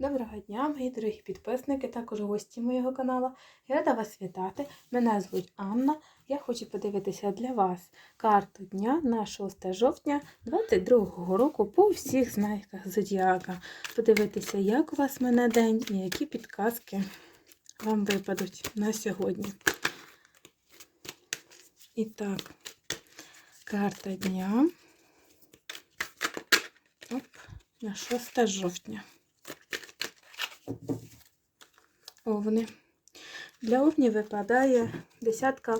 Доброго дня, мої дорогі підписники, також гості моєго каналу. Я рада вас вітати. Мене звуть Анна. Я хочу подивитися для вас карту дня на 6 жовтня 2022 року по всіх знаках Зодіака. Подивитися, як у вас мене день і які підказки вам випадуть на сьогодні. І так, карта дня. Оп, на 6 жовтня. Овни. Для овнів випадає десятка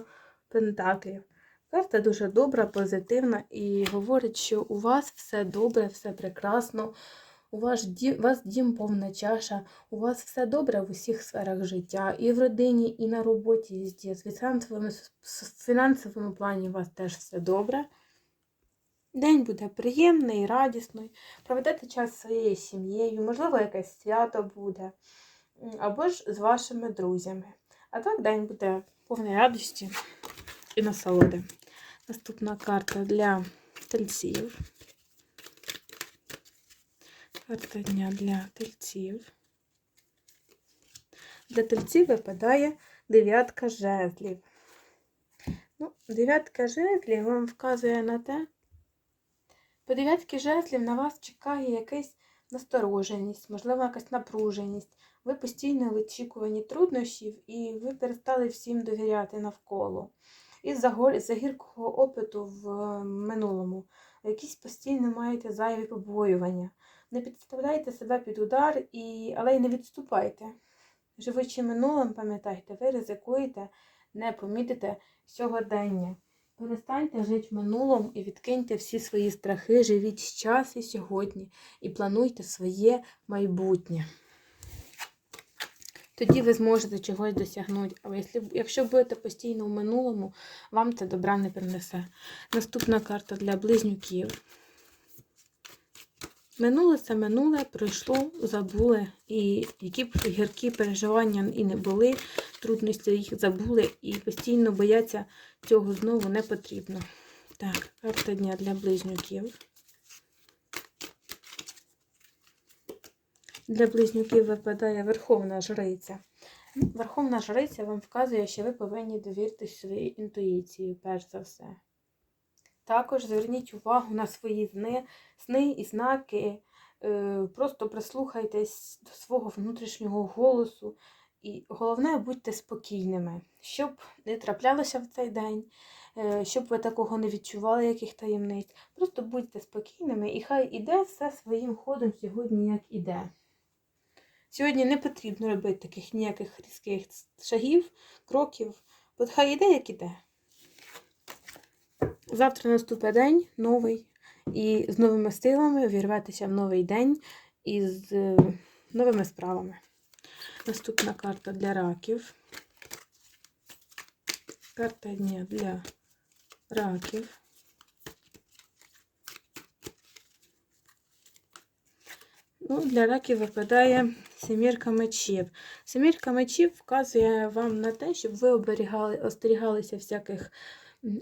пентаклів. Карта дуже добра, позитивна і говорить, що у вас все добре, все прекрасно, у вас дім, у вас дім повна чаша, у вас все добре в усіх сферах життя, і в родині, і на роботі, і здесь. В фінансовому, в фінансовому плані у вас теж все добре. День буде приємний, радісний. Проведете час зі своєю сім'єю, можливо, якесь свято буде, або ж з вашими друзями. А так день буде повний радості і насолоди. Наступна карта для тельців. Карта дня для тельців. Для тельців випадає дев'ятка жезлів. Ну, дев'ятка жезлів вам вказує на те, по дев'ятки жезлів на вас чекає якась настороженість, можливо, якась напруженість. Ви постійно в очікуванні труднощів і ви перестали всім довіряти навколо. Із-за гіркого опиту в минулому. Якісь постійно маєте зайві побоювання. Не підставляйте себе під удар, і... але й не відступайте. Живучи минулим, пам'ятайте, ви ризикуєте, не помітите сьогодення. Перестаньте жити в минулому і відкиньте всі свої страхи, живіть час і сьогодні і плануйте своє майбутнє. Тоді ви зможете чогось досягнути. Але якщо, будете постійно в минулому, вам це добра не принесе. Наступна карта для близнюків. Минуле це минуле, пройшло, забули. І які б гіркі переживання і не були, трудності їх забули і постійно бояться цього знову не потрібно. Так, карта дня для близнюків. Для близнюків випадає Верховна Жриця. Верховна Жриця вам вказує, що ви повинні довіритися своїй інтуїції, перш за все. Також зверніть увагу на свої сни, сни і знаки. Просто прислухайтесь до свого внутрішнього голосу. І головне, будьте спокійними, щоб не траплялося в цей день, щоб ви такого не відчували, яких таємниць. Просто будьте спокійними і хай іде все своїм ходом сьогодні, як іде. Сьогодні не потрібно робити таких ніяких різких шагів, кроків. От хай іде, як іде. Завтра наступить день новий, і з новими силами вірветеся в новий день із новими справами. Наступна карта для раків. Карта дня для раків. Ну, Для раків випадає семірка мечів. Семірка мечів вказує вам на те, щоб ви оберігали, остерігалися всяких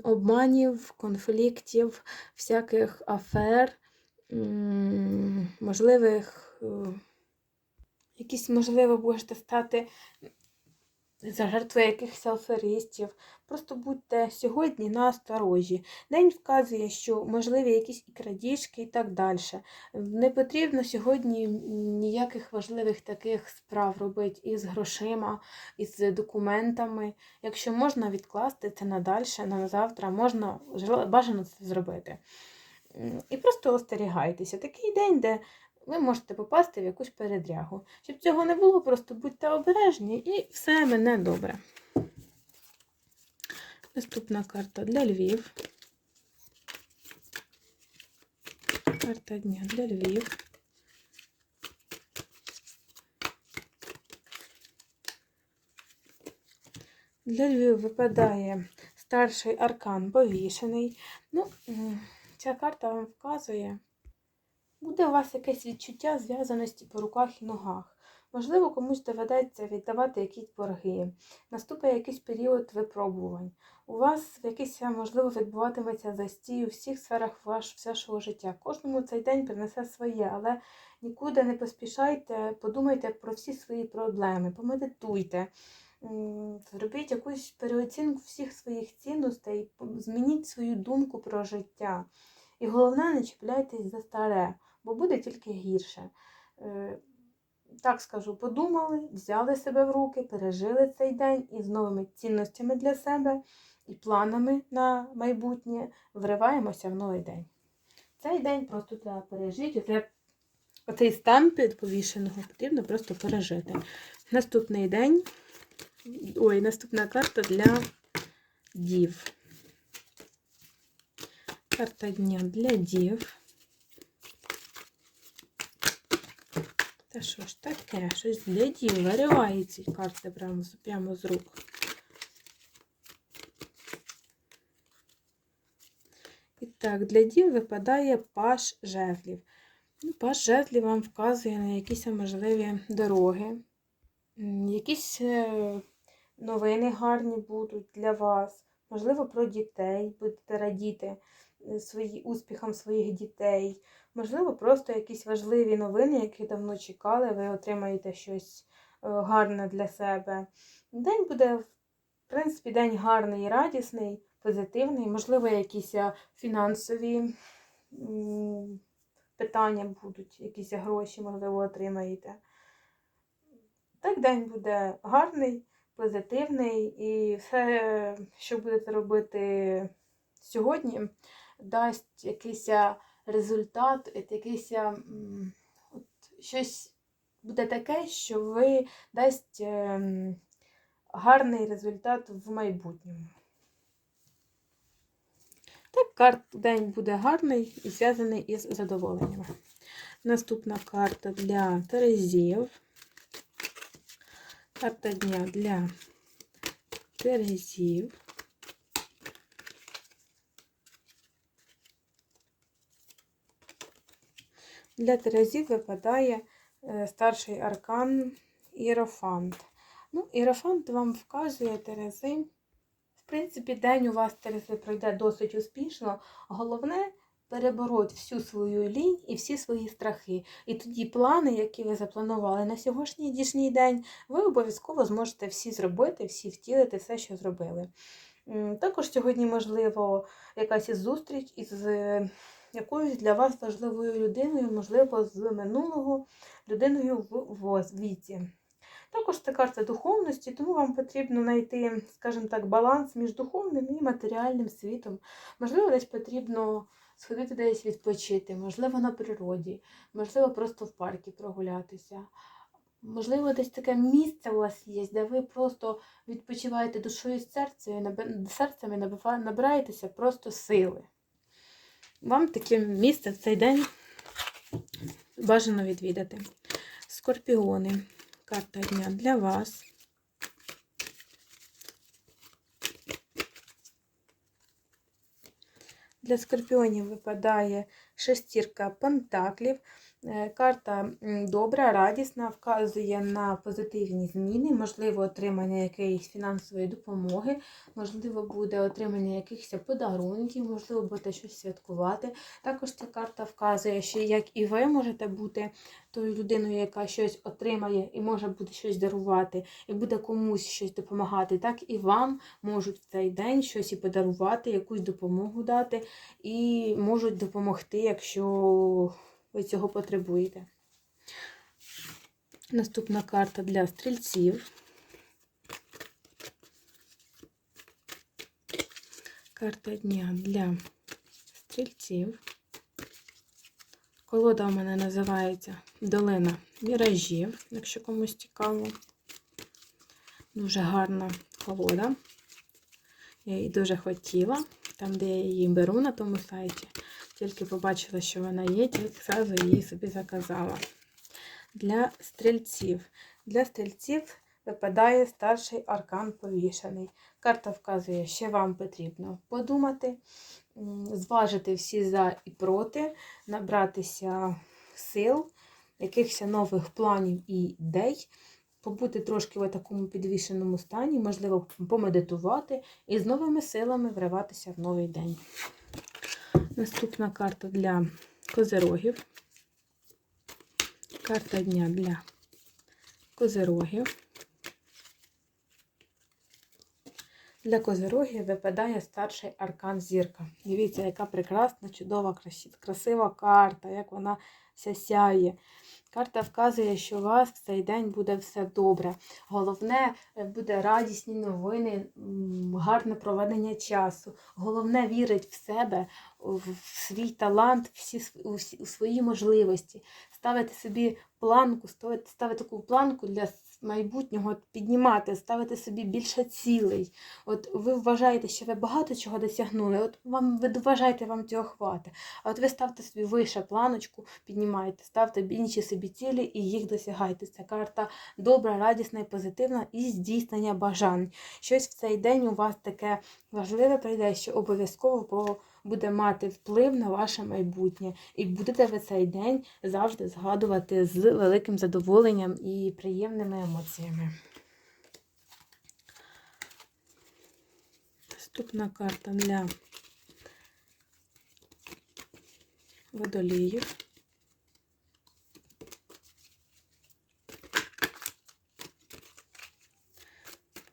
обманів, конфліктів, всяких афер, можливих, якісь, можливо, можете стати за жертвою якихось аферистів. Просто будьте сьогодні на осторожі. День вказує, що можливі якісь і крадіжки і так далі. Не потрібно сьогодні ніяких важливих таких справ робити із грошима, із документами. Якщо можна відкласти це надальше, на завтра, можна бажано це зробити. І просто остерігайтеся. Такий день, де ви можете попасти в якусь передрягу. Щоб цього не було, просто будьте обережні і все мене добре. Наступна карта для Львів. Карта дня для Львів. Для Львів випадає старший аркан повішений. Ну, ця карта вам вказує. Буде у вас якесь відчуття зв'язаності по руках і ногах. Можливо, комусь доведеться віддавати якісь борги, наступить якийсь період випробувань. У вас якийсь, можливо, відбуватиметься застій у всіх сферах ваш, вашого життя. Кожному цей день принесе своє, але нікуди не поспішайте, подумайте про всі свої проблеми, помедитуйте. Зробіть якусь переоцінку всіх своїх цінностей, змініть свою думку про життя. І головне, не чіпляйтесь за старе, бо буде тільки гірше. Е, Так скажу, подумали, взяли себе в руки, пережили цей день і з новими цінностями для себе і планами на майбутнє вриваємося в новий день. Цей день просто треба пережити. Оце, оцей стан підповішеного потрібно просто пережити. Наступний день. Ой, наступна карта для дів. Карта дня для дів. Та що ж таке? Щось для дів вириває ці карти прямо, прямо з рук. І так, для дів випадає паш жезлів. Ну, Паш жезлів вам вказує на якісь можливі дороги, якісь е, новини гарні будуть для вас. Можливо, про дітей будете радіти свої, успіхам своїх дітей. Можливо, просто якісь важливі новини, які давно чекали, ви отримаєте щось е, гарне для себе. День буде, в принципі, день гарний радісний, позитивний. Можливо, якісь е, фінансові питання будуть, якісь гроші, можливо, отримаєте. Так, день буде гарний, позитивний, і все, що будете робити сьогодні, дасть якийсь е, результат, якийсь е, от щось буде таке, що ви дасть гарний результат в майбутньому. Так, карт день буде гарний і зв'язаний із задоволенням. Наступна карта для Терезів. Карта дня для Терезів. Для Терезів випадає е, старший аркан Іерофант. Ну, Іерофант вам вказує Терези. В принципі, день у вас Терези пройде досить успішно. Головне перебороть всю свою лінь і всі свої страхи. І тоді плани, які ви запланували на сьогоднішній день, ви обов'язково зможете всі зробити, всі втілити все, що зробили. Також сьогодні, можливо, якась із зустріч із е, якоюсь для вас важливою людиною, можливо, з минулого людиною в віці. Також це карта духовності, тому вам потрібно знайти, скажімо так, баланс між духовним і матеріальним світом. Можливо, десь потрібно сходити десь відпочити, можливо, на природі, можливо, просто в парку прогулятися. Можливо, десь таке місце у вас є, де ви просто відпочиваєте душою і серцем, і набираєтеся просто сили. Вам таке місце в цей день бажано відвідати. Скорпіони. Карта дня для вас. Для скорпіонів випадає шестірка пентаклів. Е, Карта добра, радісна, вказує на позитивні зміни, можливо, отримання якоїсь фінансової допомоги, можливо, буде отримання якихось подарунків, можливо, будете щось святкувати. Також ця карта вказує, що як і ви можете бути тою людиною, яка щось отримає і може буде щось дарувати, і буде комусь щось допомагати, так і вам можуть в цей день щось і подарувати, якусь допомогу дати, і можуть допомогти, якщо ви цього потребуєте. Наступна карта для стрільців. Карта дня для стрільців. Колода у мене називається Долина міражів, якщо комусь цікаво. Дуже гарна колода. Я її дуже хотіла. Там, де я її беру на тому сайті, тільки побачила, що вона є, тільки зразу її собі заказала. Для стрільців. Для стрільців випадає старший аркан повішений. Карта вказує, що вам потрібно подумати, зважити всі за і проти, набратися сил якихось нових планів і ідей, побути трошки в такому підвішеному стані, можливо, помедитувати і з новими силами вриватися в новий день. Наступна карта для козерогів. Карта дня для козерогів. Для козирогів випадає старший аркан зірка. Дивіться, яка прекрасна, чудова, красива карта, як вона сяє. Карта вказує, що у вас в цей день буде все добре. Головне е, буде радісні новини, гарне проведення часу. Головне вірить в себе, в свій талант, всі, у, свої можливості. Ставити собі планку, ставити, ставити таку планку для майбутнього, піднімати, ставити собі більше цілей. От ви вважаєте, що ви багато чого досягнули, от вам ви вважаєте, вам цього хватить. А от ви ставте собі вище планочку, піднімайте, ставте інші собі цілі і їх досягайте. Ця карта добра, радісна і позитивна і здійснення бажань. Щось в цей день у вас таке важливе прийде, що обов'язково по- буде мати вплив на ваше майбутнє. І будете ви цей день завжди згадувати з великим задоволенням і приємними емоціями. Наступна карта для водоліїв.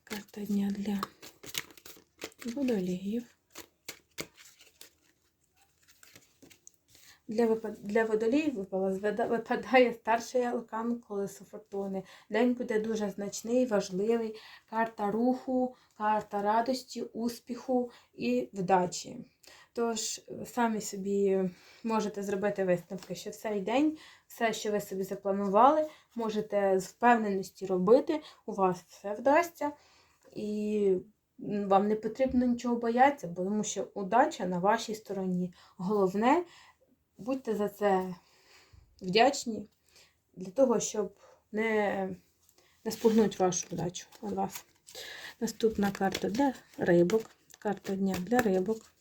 Карта дня для водоліїв. Для, для водоліїв випадає старший алкан колесо фортуни. День буде дуже значний, важливий. Карта руху, карта радості, успіху і вдачі. Тож самі собі можете зробити висновки, що цей день все, що ви собі запланували, можете з впевненості робити, у вас все вдасться. І вам не потрібно нічого боятися, тому що удача на вашій стороні. Головне, будьте за це вдячні для того, щоб не, не спугнути вашу удачу від вас. Наступна карта для рибок. Карта дня для рибок.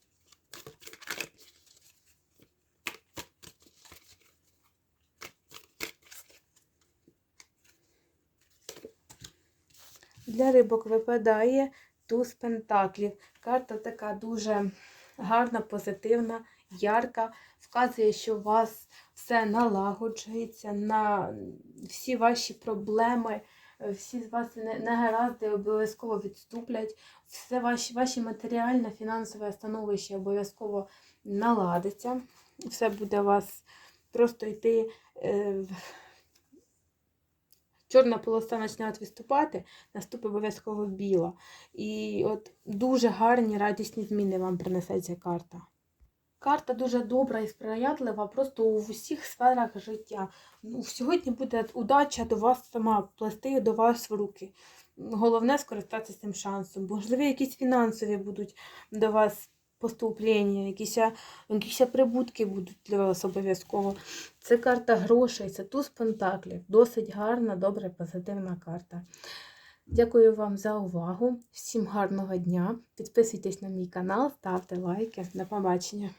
Для рибок випадає туз пентаклів. Карта така дуже гарна, позитивна, ярка. Вказує, що у вас все налагоджується, на всі ваші проблеми, е, всі з вас негаразди обов'язково відступлять, все ваші, ваші матеріальне, фінансове становище обов'язково наладиться. Все буде у вас просто йти. е, Чорна полоса почне от виступати, наступить обов'язково біла. І от дуже гарні радісні зміни вам принесе ця карта. Карта дуже добра і сприятлива просто у всіх сферах життя. Ну, Сьогодні буде удача до вас сама плести до вас в руки. Головне скористатися цим шансом. Можливо, якісь фінансові будуть до вас поступлення, якісь, якісь прибутки будуть для вас обов'язково. Це карта грошей, це туз пентаклів. Досить гарна, добра, позитивна карта. Дякую вам за увагу. Всім гарного дня. Підписуйтесь на мій канал, ставте лайки. До побачення.